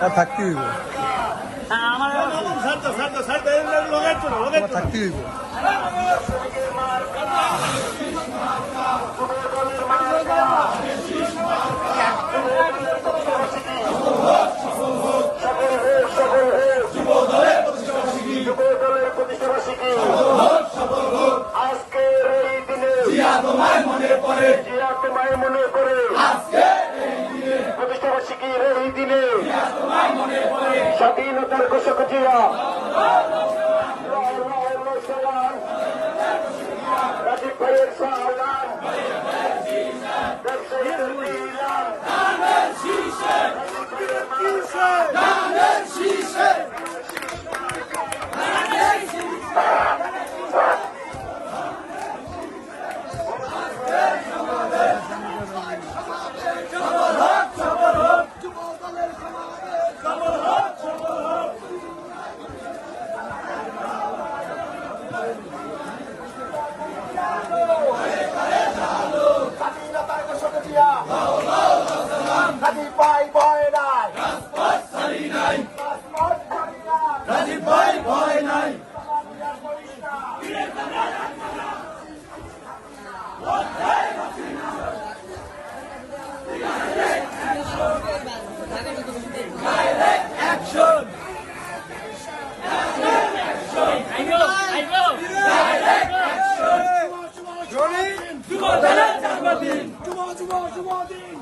তা থাকতে হইব। থাকতে হইব। আজকের এই দিনে তোমার মনে পড়ে স্বাধীনতার ঘোষক জিয়া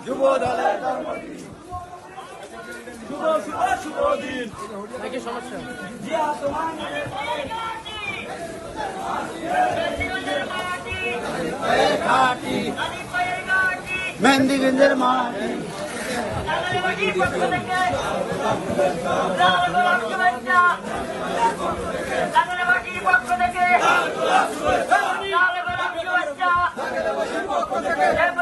যুব দলের শুভ শুভ শুভ পক্ষ থেকে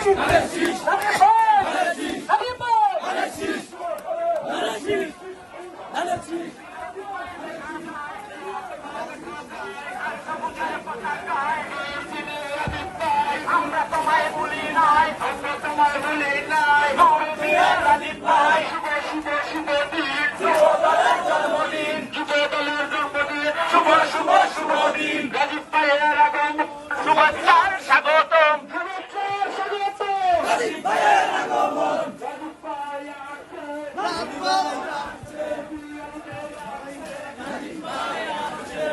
Alexandre!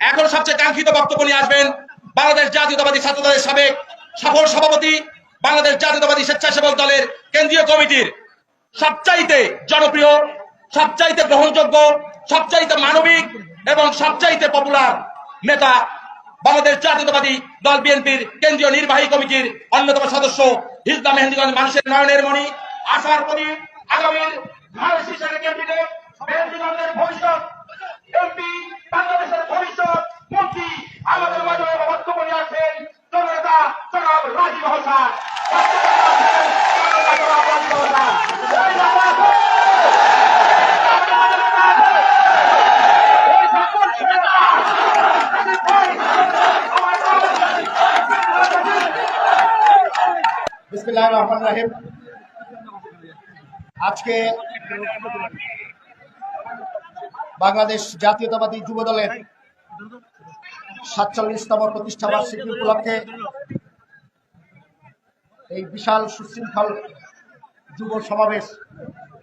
এখন সবচেয়ে কাঙ্ক্ষিত বক্তব্য নিয়ে আসবেন বাংলাদেশ জাতীয়তাবাদী ছাত্রদলের সাবেক সফল সভাপতি বাংলাদেশ জাতীয়তাবাদী স্বেচ্ছাসেবক দলের কেন্দ্রীয় কমিটির সবচাইতে জনপ্রিয়, সবচাইতে গ্রহণযোগ্য, সবচাইতে মানবিক এবং সবচাইতে পপুলার নেতা বাংলাদেশ জাতীয়তাবাদী দল বিএনপির কেন্দ্রীয় নির্বাহী কমিটির অন্যতম সদস্য হিজলা মেহেন্দিগঞ্জ মানুষের নয়নের মণি, আশার প্রতি আগামীর ভবিষ্যৎ ভবিষ্যৎ, মন্ত্রী বিসমিল্লাহির রহিম। আজকে বাংলাদেশ জাতীয়তাবাদী যুব দলের সাতচল্লিশতম প্রতিষ্ঠা বার্ষিকী উপলক্ষে এই বিশাল সুশৃঙ্খল যুব সমাবেশ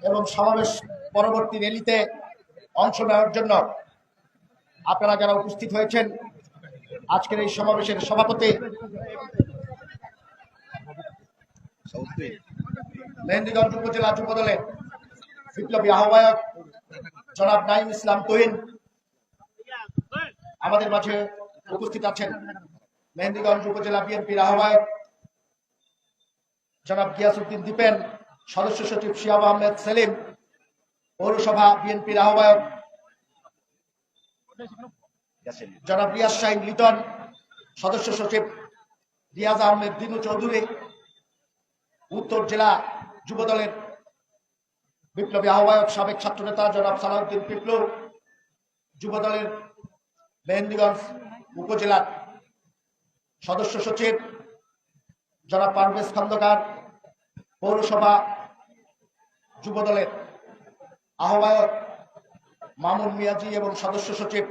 এবং সমাবেশ পরবর্তী র্যালিতে অংশ নেওয়ার জন্য আপনারা যারা উপস্থিত হয়েছেন, আজকের এই সমাবেশের সভাপতি মেহেন্দিগঞ্জ উপজেলা যুব দলের বিপ্লবী আহ্বায়ক জনাব নাইম ইসলাম তহিন আমাদের মাঝে উপস্থিত আছেন মেহেন্দিগঞ্জ উপজেলা বিএনপির আহ্বায়ক জনাব গিয়াসুদ্দিন দীপেন সদস্য সচিব শিয়াব আহমেদ সেলিম, পৌরসভা বিএনপির আহ্বায়ক জনাব রিয়াজ শাহিন লিটন, সদস্য সচিব রিয়াজ আহমেদ দিনু চৌধুরী, উত্তর জেলা যুব দলের বিপ্লবী আহ্বায়ক সাবেক ছাত্রনেতা জনাব সালাউদ্দিন পিপলু যুব দলের মেহেন্দিগঞ্জ উপজেলার সদস্য সচিব জনাব পারভেজ খন্দকার পৌরসভা যুব দলের আহ্বায়ক মামুন মিয়াজি এবং সদস্য সচিব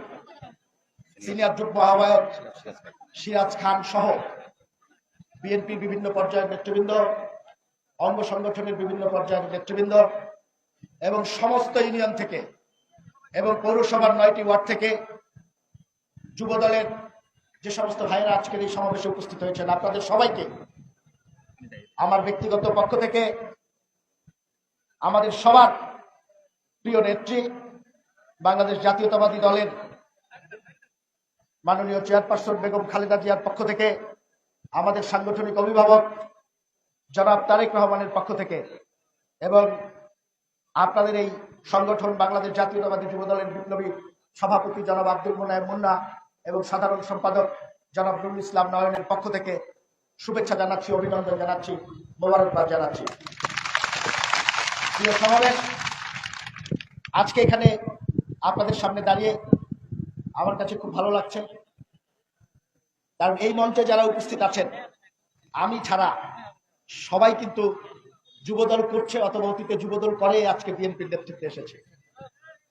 সিনিয়র যুগ্ম আহ্বায়ক সিরাজ খান সহ বিএনপির বিভিন্ন পর্যায়ের নেতৃবৃন্দ, অঙ্গ সংগঠনের বিভিন্ন পর্যায়ের নেতৃবৃন্দ এবং সমস্ত ইউনিয়ন থেকে এবং পৌরসভার নয়টি ওয়ার্ড থেকে যুব দলের যে সমস্ত ভাইয়েরা আজকের এই সমাবেশে উপস্থিত হয়েছেন, আপনাদের সবাইকে আমার ব্যক্তিগত পক্ষ থেকে আমাদের সবার প্রিয় নেত্রী বাংলাদেশ জাতীয়তাবাদী দলের মাননীয় চেয়ারপারসন বেগম খালেদা জিয়ার পক্ষ থেকে, আমাদের সাংগঠনিক অভিভাবক জনাব তারেক রহমানের পক্ষ থেকে এবং আপনাদের এই সংগঠন বাংলাদেশ জাতীয়তাবাদী যুব দলের বিপ্লবী সভাপতি জনাব আব্দুল মোনায়েম মুন্না এবং সাধারণ সম্পাদক জনাব নুরুল ইসলাম নয়নের পক্ষ থেকে শুভেচ্ছা জানাচ্ছি, অভিনন্দন জানাচ্ছি, মোবারকবাদ জানাচ্ছি। প্রিয় সমাবেশ, আজকে এখানে আপনাদের সামনে দাঁড়িয়ে আমার কাছে খুব ভালো লাগছে। কারণ এই মঞ্চে যারা উপস্থিত আছেন, আমি ছাড়া সবাই কিন্তু যুবদল করছে অথবা অতীতে যুবদল করে আজকে বিএনপির নেতৃত্বে এসেছে।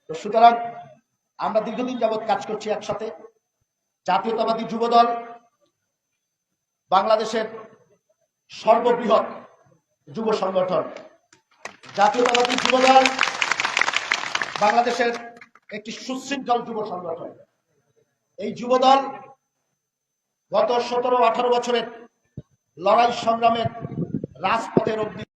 তো সুতরাং আমরা দীর্ঘদিন যাবৎ কাজ করছি একসাথে। জাতীয়তাবাদী যুবদল বাংলাদেশের সর্ববৃহৎ যুব সংগঠন জাতীয়তাবাদী যুবদল, বাংলাদেশের একটি সুশৃঙ্খল যুব সংগঠন। এই যুবদল গত সতেরো আঠারো বছরের লড়াই সংগ্রামের রাজপথের অগ্নি